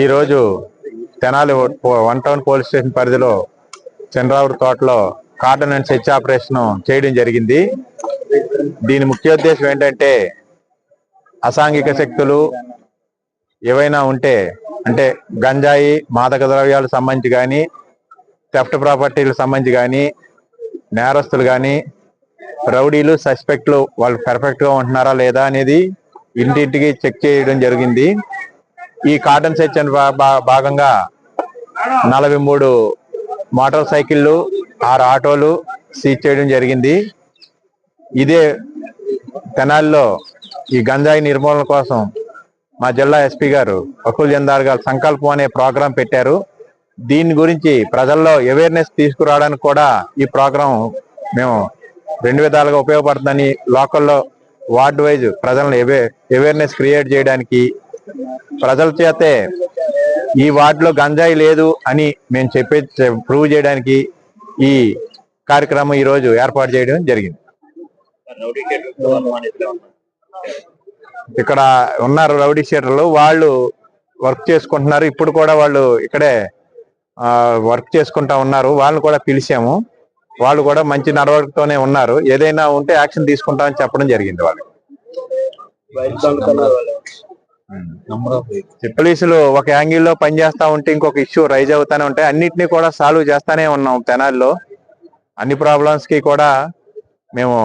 ఈరోజు Tenali one town police station పరిధిలో చంద్రావూరు తోటలో కార్డన్ అండ్ సెచ్ ఆపరేషన్ చేయడం జరిగింది. దీని ముఖ్యోద్దేశం ఏంటంటే అసాంఘిక శక్తులు ఏవైనా ఉంటే అంటే గంజాయి మాదక ద్రవ్యాలకు సంబంధించి కానీ థెఫ్ట్ ప్రాపర్టీలకు సంబంధించి కానీ నేరస్తులు కానీ రౌడీలు సస్పెక్ట్లు వాళ్ళు పర్ఫెక్ట్గా ఉంటున్నారా లేదా అనేది ఇంటింటికి చెక్ చేయడం జరిగింది. ఈ కాటన్ సెక్షన్ భాగంగా నలభై మూడు మోటార్ సైకిళ్ళు ఆరు ఆటోలు సీజ్ చేయడం జరిగింది. ఇదే తెనాలిలో ఈ గంజాయి నిర్మూలన కోసం మా జిల్లా ఎస్పీ గారు అకుల్ జందార్ గారు సంకల్పం అనే ప్రోగ్రాం పెట్టారు. దీని గురించి ప్రజల్లో అవేర్నెస్ తీసుకురావడానికి కూడా ఈ ప్రోగ్రాం మేము రెండు విధాలుగా ఉపయోగపడుతుందని లోకల్లో వార్డ్ వైజ్ ప్రజలను అవేర్నెస్ క్రియేట్ చేయడానికి ప్రజల చేతే ఈ వార్డులో గంజాయి లేదు అని మేము చెప్పే ప్రూవ్ చేయడానికి ఈ కార్యక్రమం ఈ రోజు ఏర్పాటు చేయడం జరిగింది. ఇక్కడ ఉన్నారు రౌడీ షీటర్లు. వాళ్ళు వర్క్ చేసుకుంటున్నారు. ఇప్పుడు కూడా వాళ్ళు ఇక్కడే వర్క్ చేసుకుంటా ఉన్నారు. వాళ్ళని కూడా పిలిచాము. వాళ్ళు కూడా మంచి నడవడికతోనే ఉన్నారు. ఏదైనా ఉంటే యాక్షన్ తీసుకుంటామని చెప్పడం జరిగింది వాళ్ళు. పోలీసులు ఒక యాంగిల్లో పనిచేస్తా ఉంటే ఇంకొక ఇష్యూ రైజ్ అవుతానే ఉంటాయి. అన్నిటినీ కూడా సాల్వ్ చేస్తానే ఉన్నాం తెనాల్లో. అన్ని ప్రాబ్లమ్స్కి కూడా మేము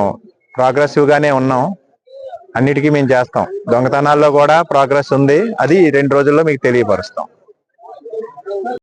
ప్రోగ్రెసివ్ గానే ఉన్నాం. అన్నిటికీ మేము చేస్తాం. దొంగతనాల్లో కూడా ప్రోగ్రెస్ ఉంది. అది రెండు రోజుల్లో మీకు తెలియపరుస్తాం.